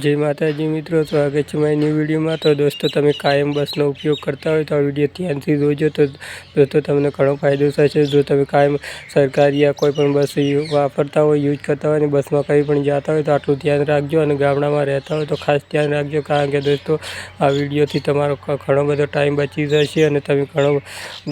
જય માતાજી મિત્રો, સ્વાગત છે મારી ન્યૂ વિડીયોમાં તો દોસ્તો, તમે કાયમ બસનો ઉપયોગ કરતા હોય તો આ વીડિયો ધ્યાનથી જોજો. તો દોસ્તો, તમને ઘણો ફાયદો થશે. જો તમે કાયમ સરકારી યા કોઈ પણ બસ વાપરતા હોય, યુઝ કરતા હોય અને બસમાં કંઈ પણ જતા હોય તો આટલું ધ્યાન રાખજો અને ગામડામાં રહેતા હોય તો ખાસ ધ્યાન રાખજો. કારણ કે દોસ્તો, આ વિડીયોથી તમારો ઘણો બધો ટાઈમ બચી જશે અને તમે ઘણો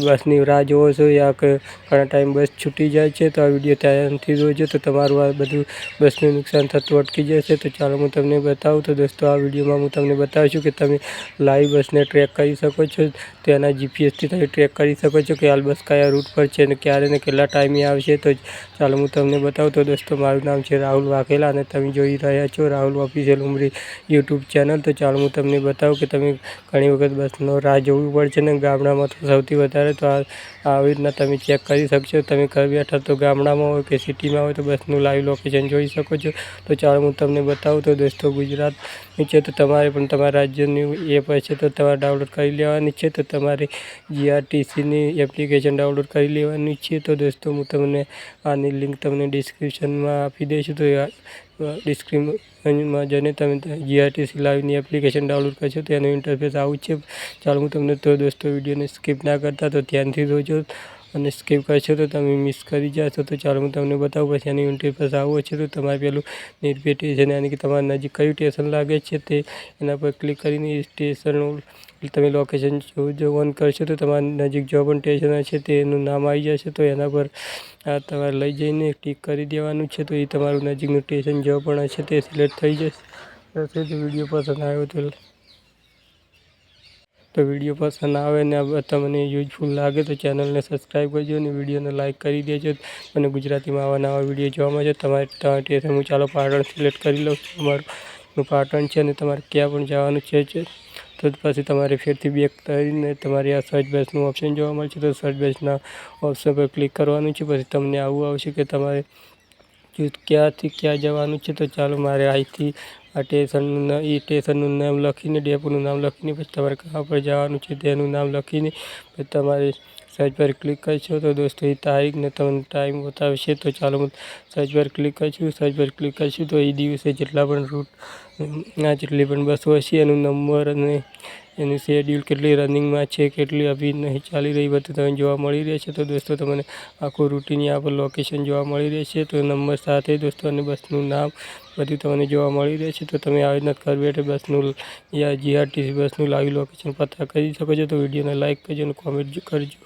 બસની રાહ જોવો છો યા ઘણા ટાઈમ બસ છૂટી જાય છે તો આ વીડિયો ધ્યાનથી જોજો. તો તમારું આ બધું બસનું નુકસાન થતું અટકી જશે. તો ચાલો, હું તમને બતાવું તો દોસ્તો, આ વિડીયોમાં હું તમને બતાવું છું કે તમે લાઈવ બસને ટ્રેક કરી શકો છો, તેના જીપીએસથી તમે ટ્રેક કરી શકો છો કે હાલ બસ કયા રૂટ પર છે અને ક્યારે ને કેટલા ટાઈમે આવશે. તો ચાલો હું તમને બતાવું તો દોસ્તો, મારું નામ છે રાહુલ વાઘેલા અને તમે જોઈ રહ્યા છો Rahul official Umri YouTube channel. તો ચાલો હું તમને બતાવું કે તમે ઘણી વખત બસનો રાહ જોવી પડશે ને ગામડામાં તો સૌથી વધારે તો આવી રીતના તમે ચેક કરી શકશો. તમે ઘર બેઠા તો ગામડામાં હોય કે સિટીમાં હોય તો બસનું લાઈવ લોકેશન જોઈ શકો છો. તો ચાલો હું તમને બતાવું તો દોસ્તો ગુજરાતની છે તો તમારે પણ તમારા રાજ્યની એપ હશે તો તમારે ડાઉનલોડ કરી લેવાની છે તો તમારે જીઆરટીસીની એપ્લિકેશન ડાઉનલોડ કરી લેવાની છે. તો દોસ્તો, હું તમને આની લિંક તમને ડિસ્ક્રિપ્શનમાં આપી દઈશું. તો ડિસ્ક્રિપ્શનમાં જઈને તમે જીઆરટીસી લાઈવની એપ્લિકેશન ડાઉનલોડ કરશો તો એનું ઇન્ટરફેસ આવું છે. ચાલો, હું તમને તો દોસ્તો વિડીયોને સ્કીપ ના કરતા તો ધ્યાનથી જોજો. અને સ્કીપ કરશો તો તમે મિસ કરી જશો તો ચાલો હું તમને બતાવું, પછી એની ઇન્ટરફેસ આવો છે. તો તમારે પેલું નિર્ભય સ્ટેશન યાની કે તમારા નજીક કયું સ્ટેશન લાગે છે તે એના પર ક્લિક કરીને સ્ટેશનનું તમે લોકેશન જો ઓન કરશો તો તમારા નજીક જો પણ સ્ટેશન હશે તેનું નામ આવી જશે. તો એના પર આ તમારે લઈ જઈને ક્લિક કરી દેવાનું છે, તો એ તમારું નજીકનું સ્ટેશન જો પણ હશે, તે સિલેક્ટ થઈ જશે. વીડિયો પસંદ આવ્યો તો તો વીડિયો પસંદ આવે ને તમને યુઝફુલ લાગે તો ચેનલને સબસ્ક્રાઈબ કરજો અને વિડીયોને લાઇક કરી દેજો. અને ગુજરાતીમાં આવા નવા વીડિયો જોવા મળે તમારે સ્ટેશન હું ચાલો પાટણ સિલેક્ટ કરી લઉં છું. અમારું પાટણ છે અને તમારે ક્યાં પણ જવાનું છે તો પછી તમારે ફેરથી બેક કરીને તમારે આ સર્ચ બેસનું ઓપ્શન જોવા મળશે તો સર્ચ બેસના ઓપ્શન પર ક્લિક કરવાનું છે. પછી તમને આવું આવશે કે તમારે ક્યાંથી ક્યાં જવાનું છે. તો ચાલો મારે અહીંથી આ સ્ટેશનનું એ સ્ટેશનનું નામ લખીને, ડેપોનું નામ લખીને, પછી તમારે કहाँ પર જવાનું છે તેનું નામ લખીને, પછી તમારે સર્ચ પર ક્લિક કરશો તો દોસ્તો એ તારીખ ને તમને ટાઈમ બતાવશે. તો ચાલો હું સર્ચ પર ક્લિક કરશું સર્ચ પર ક્લિક કરશું તો એ દિવસે જેટલા પણ રૂટ આ જેટલી પણ બસો હશે એનો નંબર અને એનું શેડ્યુલ કેટલી રનિંગમાં છે, કેટલી અભી નહીં ચાલી રહી, બધું તમને જોવા મળી રહેશે. તો દોસ્તો તમને આખું રૂટીન યા પર લોકેશન જોવા મળી રહેશે. તો નંબર સાથે દોસ્તો અને બસનું નામ બધું તમને જોવા મળી રહેશે તો તમે આવી રીતના ઘર બેઠે બસનું યા જીઆરટીસી બસનું લાઈવ લોકેશન પતા કરી શકો છો. તો વિડીયોને લાઇક કરજો અને કોમેન્ટ કરજો.